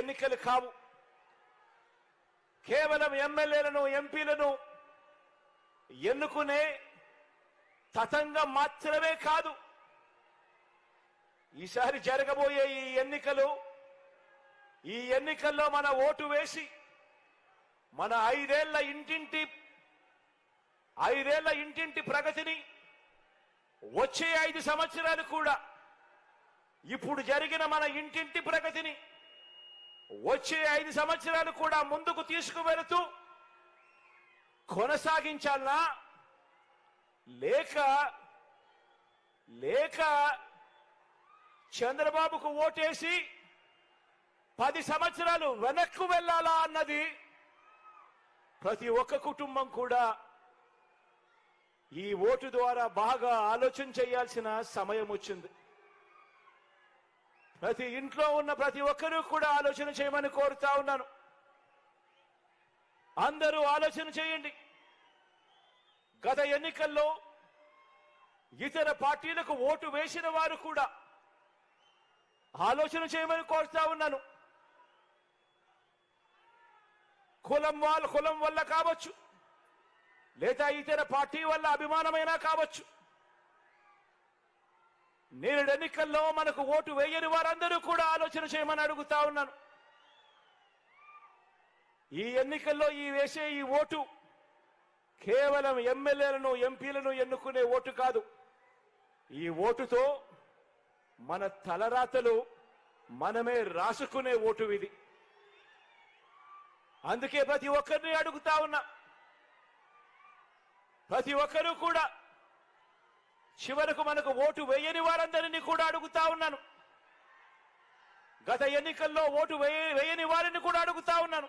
ఎన్నికలు కావు. కేవలం ఎమ్మెల్యేలను ఎంపీలను ఎన్నుకునే తతంగం మాత్రమే కాదు. ఈసారి జరగబోయే ఈ ఎన్నికలు ఈ ఎన్నికల్లో మన ఓటు వేసి మన ఐదేళ్ళ ఇంటింటి ఐదేళ్ళ ఇంటింటి ప్రగతిని వచ్చే ఐదు సంవత్సరాలు కూడా ఇప్పుడు జరిగిన మన ఇంటింటి ప్రగతిని వచ్చే ఐదు సంవత్సరాలు కూడా ముందుకు తీసుకువెళుతూ కొనసాగించాలనా లేక లేక చంద్రబాబుకు ఓటేసి పది సంవత్సరాలు వెనక్కు వెళ్ళాలా అన్నది ప్రతి ఒక్క కుటుంబం కూడా ఈ ఓటు ద్వారా బాగా ఆలోచన చేయాల్సిన సమయం వచ్చింది. ప్రతి ఇంట్లో ఉన్న ప్రతి ఒక్కరూ కూడా ఆలోచన చేయమని కోరుతా ఉన్నాను. అందరూ ఆలోచన చేయండి. గత ఎన్నికల్లో ఇతర పార్టీలకు ఓటు వేసిన వారు కూడా ఆలోచన చేయమని కోరుతా ఉన్నాను. కులం వాళ్ళ కులం వల్ల కావచ్చు లేదా ఇతర పార్టీ వల్ల అభిమానమైనా కావచ్చు. నేడు ఎన్నికల్లో మనకు ఓటు వేయని వారందరూ కూడా ఆలోచన చేయమని అడుగుతా ఉన్నాను. ఈ ఎన్నికల్లో ఈ వేసే ఈ ఓటు కేవలం ఎమ్మెల్యేలను ఎంపీలను ఎన్నుకునే ఓటు కాదు. ఈ ఓటుతో మన తలరాతలు మనమే రాసుకునే ఓటు ఇది. అందుకే ప్రతి ఒక్కరిని అడుగుతా ఉన్నా. ప్రతి ఒక్కరూ కూడా చివరకు మనకు ఓటు వేయని వారందరినీ కూడా అడుగుతా ఉన్నాను. గత ఎన్నికల్లో ఓటు వేయ వేయని వారిని కూడా అడుగుతా ఉన్నాను.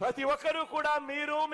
ప్రతి ఒక్కరూ కూడా మీరు మీ